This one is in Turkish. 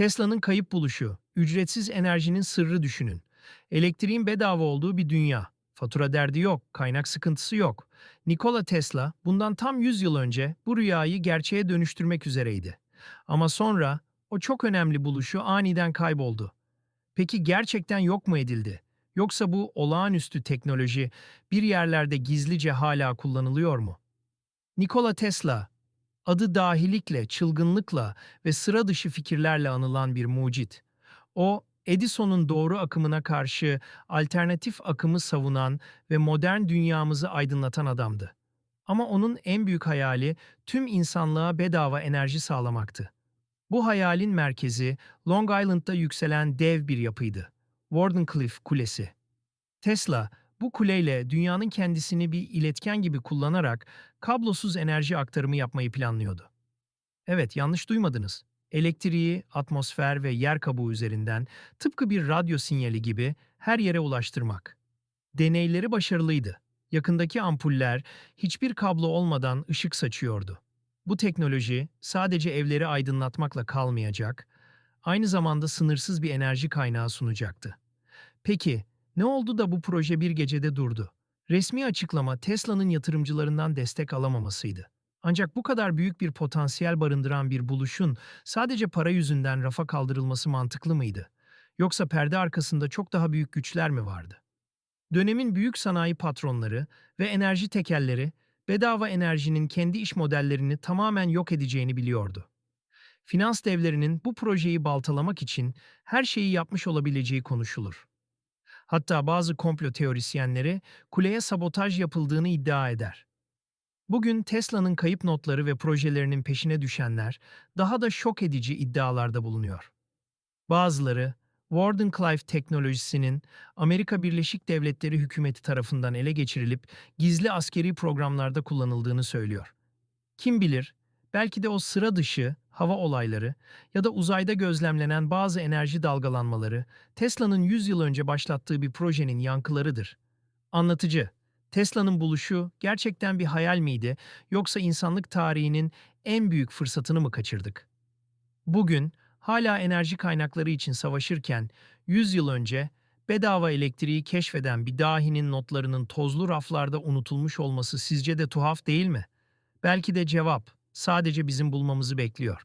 Tesla'nın kayıp buluşu, ücretsiz enerjinin sırrı düşünün. Elektriğin bedava olduğu bir dünya. Fatura derdi yok, kaynak sıkıntısı yok. Nikola Tesla bundan tam 100 yıl önce bu rüyayı gerçeğe dönüştürmek üzereydi. Ama sonra o çok önemli buluşu aniden kayboldu. Peki gerçekten yok mu edildi? Yoksa bu olağanüstü teknoloji bir yerlerde gizlice hala kullanılıyor mu? Nikola Tesla, adı dahilikle, çılgınlıkla ve sıra dışı fikirlerle anılan bir mucit. O, Edison'un doğru akımına karşı alternatif akımı savunan ve modern dünyamızı aydınlatan adamdı. Ama onun en büyük hayali tüm insanlığa bedava enerji sağlamaktı. Bu hayalin merkezi Long Island'da yükselen dev bir yapıydı. Wardenclyffe Kulesi. Tesla, bu kuleyle dünyanın kendisini bir iletken gibi kullanarak kablosuz enerji aktarımı yapmayı planlıyordu. Evet, yanlış duymadınız. Elektriği atmosfer ve yer kabuğu üzerinden tıpkı bir radyo sinyali gibi her yere ulaştırmak. Deneyleri başarılıydı. Yakındaki ampuller hiçbir kablo olmadan ışık saçıyordu. Bu teknoloji sadece evleri aydınlatmakla kalmayacak, aynı zamanda sınırsız bir enerji kaynağı sunacaktı. Peki, ne oldu da bu proje bir gecede durdu? Resmi açıklama Tesla'nın yatırımcılarından destek alamamasıydı. Ancak bu kadar büyük bir potansiyel barındıran bir buluşun sadece para yüzünden rafa kaldırılması mantıklı mıydı? Yoksa perde arkasında çok daha büyük güçler mi vardı? Dönemin büyük sanayi patronları ve enerji tekelleri bedava enerjinin kendi iş modellerini tamamen yok edeceğini biliyordu. Finans devlerinin bu projeyi baltalamak için her şeyi yapmış olabileceği konuşulur. Hatta bazı komplo teorisyenleri kuleye sabotaj yapıldığını iddia eder. Bugün Tesla'nın kayıp notları ve projelerinin peşine düşenler daha da şok edici iddialarda bulunuyor. Bazıları, Wardenclyffe teknolojisinin Amerika Birleşik Devletleri hükümeti tarafından ele geçirilip gizli askeri programlarda kullanıldığını söylüyor. Kim bilir, belki de o sıra dışı hava olayları ya da uzayda gözlemlenen bazı enerji dalgalanmaları Tesla'nın 100 yıl önce başlattığı bir projenin yankılarıdır. Anlatıcı, Tesla'nın buluşu gerçekten bir hayal miydi yoksa insanlık tarihinin en büyük fırsatını mı kaçırdık? Bugün hala enerji kaynakları için savaşırken 100 yıl önce bedava elektriği keşfeden bir dahinin notlarının tozlu raflarda unutulmuş olması sizce de tuhaf değil mi? Belki de cevap sadece bizim bulmamızı bekliyor.